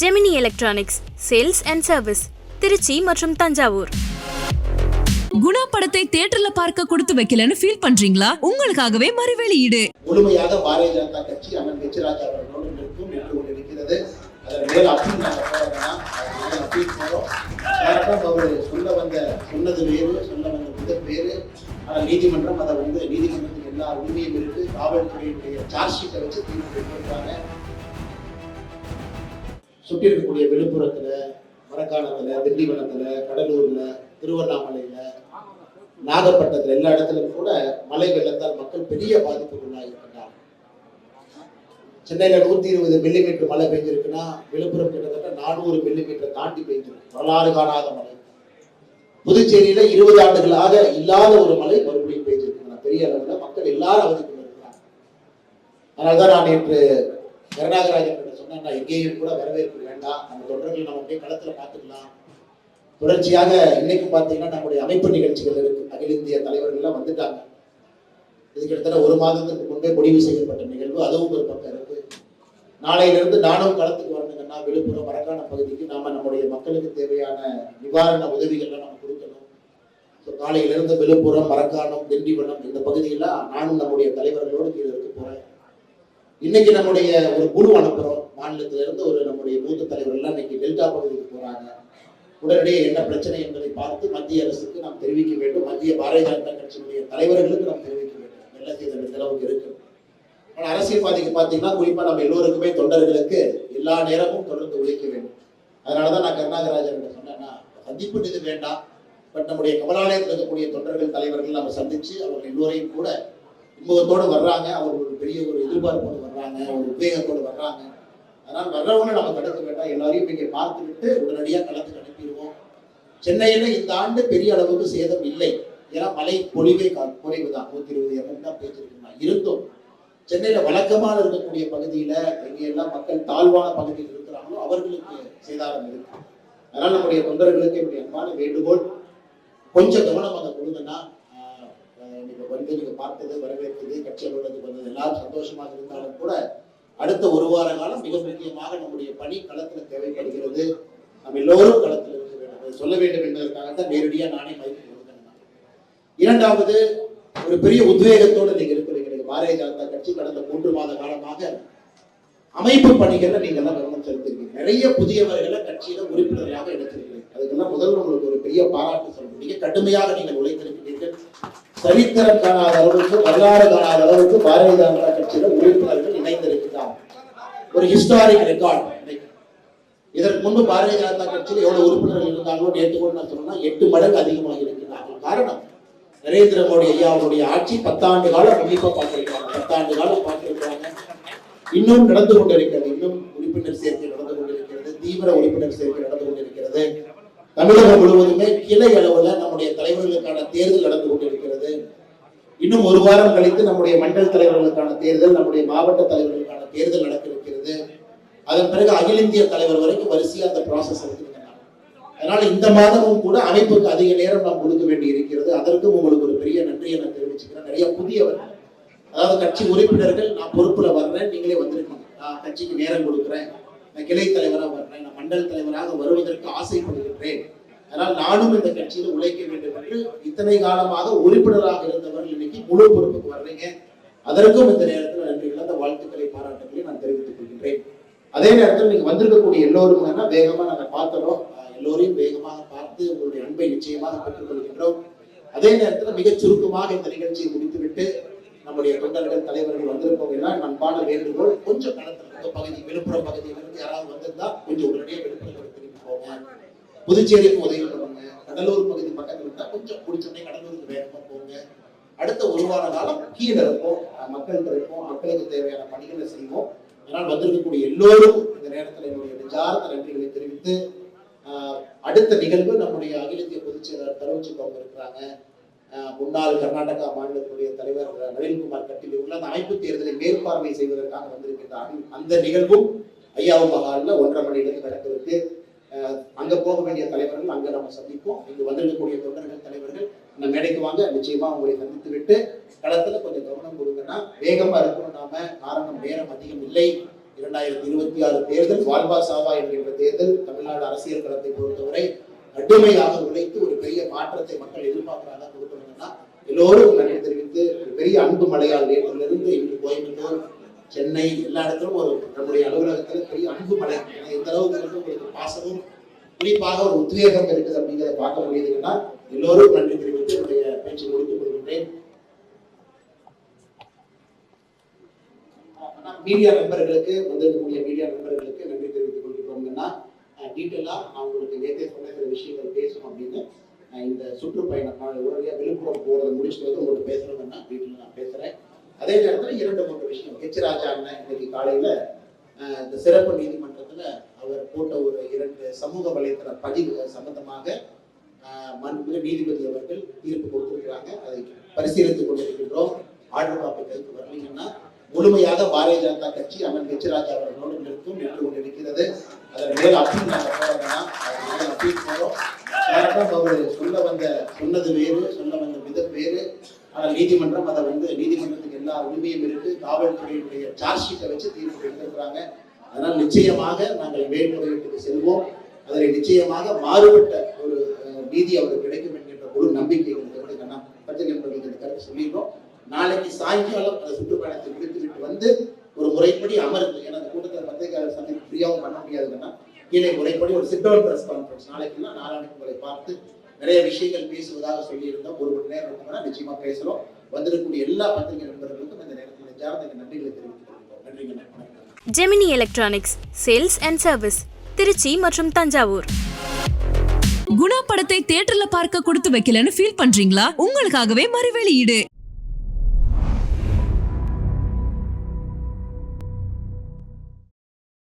Gemini electronics sales and service Trichy மற்றும் தஞ்சாவூர் குணா படத்தை தியேட்டர்ல பார்க்க கொடுத்து வைக்கலன்னு ஃபீல் பண்றீங்களா? உங்களுக்காகவே மறு வெளியீடு. முழுமையாக பாரதிய ஜனதா கட்சி அண்ணன் ஹெச்ராஜா அவர்களோடு நிற்கும் நின்று கொண்டிருக்கிறது. அதன் மேல் அப்பீல் நாங்கள் போகிறோம்னா அதனால அப்பீல் போகிறோம் டேரக்டாக அவர் சொல்ல வந்த சொன்னது வேறு சொல்ல வந்த விதம் வேறு. ஆனால் நீதிமன்றம் அதை வந்து நீதிமன்றத்துக்கு எல்லா உரிமையும் இருக்கு. காவல்துறையினுடைய சார்ஜ் ஷீட்டை வச்சு தீர்ப்பு சுற்றி இருக்கக்கூடிய விழுப்புரத்துல மரக்காணத்துல திண்டிவனத்துல கடலூர்ல திருவண்ணாமலையில நாகப்பட்டினத்துல எல்லா இடத்துலயும் கூட மழை வெள்ளத்தால் மக்கள் பெரிய பாதிப்புக்குள்ளாக இருக்கின்றார் சென்னையில நூத்தி இருபது மில்லிமீட்டர் மழை பெய்ஞ்சிருக்குன்னா விழுப்புரம் கிட்டத்தட்ட நானூறு மில்லிமீட்டர் தாண்டி பெய்ஞ்சிருக்கு வரலாறு காணாத மழை. புதுச்சேரியில இருபது ஆண்டுகளாக இல்லாத ஒரு மழை மறுபடியும் பெய்ஞ்சிருக்கு பெரிய அளவுல மக்கள் எல்லாரும் அவதிக்குள்ள இருக்கிறாங்க அதனால்தான் நான் நேற்று கருணாகராஜன் கிட்ட சொன்னேன் எங்கேயும் கூட வரவேற்பு வேண்டாம். நம்ம தொண்டர்கள் நம்ம அப்படியே களத்துல பார்த்துக்கலாம். தொடர்ச்சியாக இன்னைக்கு பார்த்தீங்கன்னா நம்முடைய அமைப்பு நிகழ்ச்சிகள் இருக்கு. அகில இந்திய தலைவர்கள்லாம் வந்துட்டாங்க. இது கிட்டத்தட்ட ஒரு மாதத்துக்கு முன்பே முடிவு செய்யப்பட்ட நிகழ்வு. அதுவும் ஒரு பக்கம் இருக்கு. நாளையிலிருந்து நானும் களத்துக்கு வரணுங்கன்னா விழுப்புரம் மரக்கான பகுதிக்கு நாம நம்முடைய மக்களுக்கு தேவையான நிவாரண உதவிகள்லாம் நம்ம கொடுக்கணும். ஸோ காலையிலிருந்து விழுப்புரம் மரக்காணம் திண்டிவனம் இந்த பகுதியெல்லாம் நானும் நம்முடைய தலைவர்களோடு கீழே இருக்க போறேன். இன்னைக்கு நம்முடைய ஒரு குழு அனுப்புறோம். மாநிலத்தில இருந்து ஒரு நம்முடைய மூத்த தலைவர்கள்லாம் இன்னைக்கு டெல்டா பகுதிக்கு போறாங்க. உடனடியே என்ன பிரச்சனை என்பதை பார்த்து மத்திய அரசுக்கு நாம் தெரிவிக்க வேண்டும். மத்திய பாரதிய ஜனதா கட்சியினுடைய தலைவர்களுக்கு நாம் தெரிவிக்க வேண்டும். வெள்ள செய்த செலவுக்கு இருக்கு ஆனால் அரசியல்வாதிக்கு பார்த்தீங்கன்னா குறிப்பா நம்ம எல்லோருக்குமே தொண்டர்களுக்கு எல்லா நேரமும் தொடர்ந்து உழைக்க வேண்டும். அதனாலதான் நான் கருணாகராஜன் கிட்ட சொன்னேன்னா சந்திப்பு இது வேண்டாம். பட் நம்முடைய கமலாலயத்தில் இருக்கக்கூடிய தொண்டர்கள் தலைவர்கள் நம்ம சந்திச்சு அவர்கள் எல்லோரையும் கூட முகத்தோடு வர்றாங்க. அவர் ஒரு பெரிய ஒரு எதிர்பார்ப்போடு வர்றாங்க. ஒரு உத்வேகத்தோடு வர்றாங்க. அதனால் வர்றவங்களை நம்ம தடுக்க வேண்டாம் எல்லாரையும் இங்கே பார்த்துக்கிட்டு உடனடியாக களத்துக்கு அனுப்பிடுவோம். சென்னையில் இந்த ஆண்டு பெரிய அளவுக்கு சேதம் இல்லை. ஏன்னா மழை பொழிவே கா- குறைவு தான் நூற்றி இருபது எம்எம் தான் பேச்சிருக்கோம் இருந்தும். சென்னையில் வழக்கமாக இருக்கக்கூடிய பகுதியில் எங்கெல்லாம் மக்கள் தாழ்வான பகுதியில் இருக்கிறாங்களோ அவர்களுக்கு சேதாரம் இருக்கு. அதனால் நம்முடைய தொண்டர்களுக்கு என்னுடைய அன்பான வேண்டுகோள் கொஞ்சம் கவனம் அதை கொடுங்கன்னா வந்து நீங்க பார்த்தது வரவேற்றது கட்சி அலுவலகத்துக்கு வந்தது எல்லாரும் சந்தோஷமாக இருந்தாலும் கூட அடுத்த ஒரு வார காலம் மிக முக்கியமாக நம்முடைய பணி களத்துல தேவைப்படுகிறது. நம்ம எல்லோரும் களத்தில் இருக்க வேண்டும். சொல்ல வேண்டும் என்பதற்காக தான் நேரடியா நானே மைக்கு கொடுத்தேன். இரண்டாவது ஒரு பெரிய உத்வேகத்தோடு நீங்க இருக்கிறீங்க. பாரதிய ஜனதா கட்சி கடந்த மூன்று மாத காலமாக அமைப்பு பணிகள்ல நீங்க எல்லாம் கவனம் செலுத்திருக்கீங்க நிறைய புதியவர்களை கட்சியில உறுப்பினர்களாக எடுத்திருக்கீங்க அதுக்கெல்லாம் முதல்ல உங்களுக்கு ஒரு பெரிய பாராட்டு சொல்ல மிக கடுமையாக நீங்கள் உழைத்திருக்கீங்க சரித்திரம் காணாத அளவுக்கு வரலாறு காணாத அளவுக்கு பாரதிய ஜனதா கட்சியில உறுப்பினர்கள் இணைந்திருக்கிறார். ஒரு ஹிஸ்டாரிக் ரெக்கார்ட் இதற்கு முன்பு பாரதிய ஜனதா கட்சியில் எவ்வளவு உறுப்பினர்கள் இருந்தாங்களோ நேற்று கூட நான் சொன்னா எட்டு மடங்கு அதிகமாக இருக்கிறார்கள். காரணம் நரேந்திர மோடி ஐயா அவருடைய ஆட்சி பத்தாண்டு காலம் கண்டிப்பா பார்த்திருக்காங்க பத்தாண்டு காலம் பார்த்திருக்காங்க இன்னும் நடந்து கொண்டிருக்கிறது. இன்னும் உறுப்பினர் சேர்க்கை நடந்து கொண்டிருக்கிறது. தீவிர உறுப்பினர் சேர்க்கை நடந்து கொண்டிருக்கிறது. தமிழகம் முழுவதுமே கிளை அளவுல நம்முடைய தலைவர்களுக்கான தேர்தல் நடந்து கொண்டிருக்கிறது. இன்னும் ஒரு வாரம் கழித்து நம்முடைய மண்டல் தலைவர்களுக்கான தேர்தல் நம்முடைய மாவட்ட தலைவர்களுக்கான தேர்தல் நடக்க இருக்கிறது. அதன் பிறகு அகில இந்திய தலைவர் வரைக்கும் வரிசையா அந்த ப்ராசஸ் இருக்குங்க அதனால இந்த மாதமும் கூட அமைப்புக்கு அதிக நேரம் நாம் கொடுக்க வேண்டி இருக்கிறது அதற்கும் உங்களுக்கு ஒரு பெரிய நன்றியை நான் தெரிவிச்சுக்கிறேன். நிறைய புதியவர்கள் அதாவது கட்சி உறுப்பினர்கள் நான் பொறுப்புல வர்றேன் நீங்களே வந்திருக்கீங்க. நான் கட்சிக்கு நேரம் கொடுக்குறேன். நான் கிளை தலைவராக வர்றேன் நான் மண்டல் தலைவராக வருவதற்கு ஆசைப்படுகின்றேன். அதனால் நானும் இந்த கட்சியில் உழைக்க வேண்டும் என்று இத்தனை காலமாக உறுப்பினராக இருந்தவர்கள் இன்னைக்கு முழு பொறுப்புக்கு வர்றீங்க. அதற்கும் இந்த நேரத்தில் நன்றி கலந்த வாழ்த்துக்களை பாராட்டுகளை நான் தெரிவித்துக் கொள்கின்றேன். அதே நேரத்தில் நீங்க வந்திருக்கக்கூடிய எல்லோரும் என்ன வேகமா நாங்கள் பார்த்தோம் எல்லோரையும் வேகமாக பார்த்து உங்களுடைய அன்பை நிச்சயமாக பெற்றுக் கொள்கின்றோம். அதே நேரத்தில் மிகச் சுருக்கமாக இந்த நிகழ்ச்சியை முடித்துவிட்டு நம்முடைய தொண்டர்கள் தலைவர்கள் வந்திருப்பவங்க எல்லாம் அன்பான வேண்டுகோள் கொஞ்சம் களத்தில் பகுதி விழுப்புரம் பகுதியிலிருந்து யாராவது வந்திருந்தா கொஞ்சம் உடனடியாக விழுப்புரம் திரும்பி போங்க. புதுச்சேரிக்கு உதவி பண்ணுவாங்க கடலூர் பகுதி பக்கத்தில் இருந்தா கொஞ்சம் பிடிச்சோடனே கடலூருக்கு வேகமா போங்க. அடுத்த ஒரு வார காலம் கீழே இருப்போம். அஹ் மக்கள் இருப்போம் மக்களுக்கு தேவையான பணிகளை செய்வோம். அதனால் வந்திருக்கக்கூடிய எல்லோரும் இந்த நேரத்தில் என்னுடைய நெஞ்சார்ந்த நன்றிகளை தெரிவித்து ஆஹ், அடுத்த நிகழ்வு நம்முடைய அகில இந்திய பொதுச் செயலாளர் தரவச்சு இருக்கிறாங்க. முன்னாள் கர்நாடகா மாநிலத்துடைய தலைவர் நவீன்குமார் கட்டில் உள்ள அந்த அமைப்பு தேர்தலை மேற்பார்வை செய்வதற்காக வந்திருக்கின்றார்கள். அந்த நிகழ்வும் ஐயாவு மகாலில் ஒன்றரை மணியிலிருந்து நடக்கிறது ஆஹ், அங்க போக வேண்டிய தலைவர்கள் அங்க நம்ம சந்திப்போம். இங்கு வந்திருக்கக்கூடிய தொண்டர்கள் தலைவர்கள் நம்ம மேடைக்கு வாங்க நிச்சயமா உங்களை சந்தித்து விட்டு களத்துல கொஞ்சம் கவனம் கொடுங்கன்னா வேகமா இருக்கணும். நாம காரணம் நேரம் அதிகம் இல்லை. இரண்டாயிரத்தி இருபத்தி ஆறு தேர்தல் வாழ்வா சாவா என்கின்ற தேர்தல் தமிழ்நாடு அரசியல் களத்தை பொறுத்தவரை கடுமையாக உழைத்து ஒரு பெரிய மாற்றத்தை மக்கள் எதிர்பார்க்கிறாங்க எல்லோரும் நன்றி தெரிவித்து பெரிய அன்பு மலையால் நேற்றிலிருந்து இன்று கோயம்புத்தூர் சென்னை எல்லா இடத்திலும் ஒரு நம்முடைய அலுவலகத்தில் பெரிய அன்பு மலை எந்த இந்த அளவுக்கு வந்து உங்களுக்கு பாசமும் குறிப்பாக ஒரு உத்வேகம் இருக்குது அப்படிங்கிறத பார்க்க முடியுதுன்னா எல்லோரும் நன்றி தெரிவித்து என்னுடைய பேச்சு முடித்துக் கொள்கின்றேன். மீடியா நண்பர்களுக்கு வந்திருக்கக்கூடிய மீடியா நண்பர்களுக்கு நன்றி தெரிவித்துக் கொள்கிறோம்னா டீட்டெயிலாக நான் உங்களுக்கு நேற்றே சொன்ன சில விஷயங்கள் பேசணும் அப்படின்னு இந்த சுற்றுப்பயணம் நான் உடனடியாக விழுப்புரம் போகிறத முடிச்சுட்டு வந்து உங்கள்கிட்ட பேசணும்னா வீட்டில் நான் பேசுகிறேன் அதே நேரத்தில் இரண்டு மூன்று விஷயம். ஹெச் ராஜா அண்ணன் இன்னைக்கு காலையில் இந்த சிறப்பு நீதிமன்றத்தில் அவர் போட்ட ஒரு இரண்டு சமூக வலைத்தள பதிவு சம்பந்தமாக மன்மிகு நீதிபதி அவர்கள் தீர்ப்பு கொடுத்திருக்கிறாங்க. அதை பரிசீலித்துக் கொண்டிருக்கின்றோம். ஆர்டர் காப்பி கைக்கு வரலீங்கன்னா முழுமையாக பாரதிய ஜனதா கட்சி அண்ணன் ஹெச் ராஜா அவர்களோடு நிற்கும் நின்று கொண்டிருக்கிறது. அதன் மேல் அப்பீல் நாங்கள் போகிறோம்னா அதன் அப்பீல் காரணம் அவர் சொல்ல வந்த சொன்னது வேறு சொல்ல வந்த விதம் வேறு. ஆனால் நீதிமன்றம் அதை வந்து நீதிமன்றத்துக்கு எல்லா உரிமையும் இருக்கு. காவல்துறையினுடைய சார்ஜ் ஷீட்டை வச்சு தீர்ப்பு எடுத்திருக்கிறாங்க. அதனால் நிச்சயமாக நாங்கள் மேல்முறையீட்டுக்கு செல்வோம். அதில் நிச்சயமாக மாறுபட்ட ஒரு நீதி அவருக்கு கிடைக்கும் என்கின்ற ஒரு நம்பிக்கை எங்களுக்கு நான் பத்திரிகை நண்பர்களுக்கு கருத்து சொல்லிடுறோம் நாளைக்கு சாயங்காலம் அந்த சுற்றுப்பயணத்தை முடித்துவிட்டு வந்து ஒரு முறைப்படி அமர்ந்து ஏன்னா அந்த கூட்டத்தில் பத்திரிகையாளர் சந்திப்பு ஃப்ரீயாகவும் பண்ண முடியாதுன்னா கீழே முறைப்படி ஒரு சிட் டவுன் பிரஸ் கான்ஃபரன்ஸ் நாளைக்குன்னா நாளானைக்கு உங்களை பார்த்து நிறைய விஷயங்கள் பேசுவதாக சொல்லியிருந்தோம். ஒரு மணி நேரம் இருக்குன்னா நிச்சயமா பேசுறோம். வந்திருக்கக்கூடிய எல்லா பத்திரிகை நண்பர்களுக்கும் இந்த நேரத்தில் நெஞ்சார்ந்த நன்றிகளை தெரிவித்துக் கொள்கிறோம். நன்றிங்க Gemini electronics sales and service Trichy மற்றும் தஞ்சாவூர். குணா படத்தை தியேட்டர்ல பார்க்க கொடுத்து வைக்கலன்னு ஃபீல் பண்றீங்களா? உங்களுக்காகவே மறுவெளியீடு.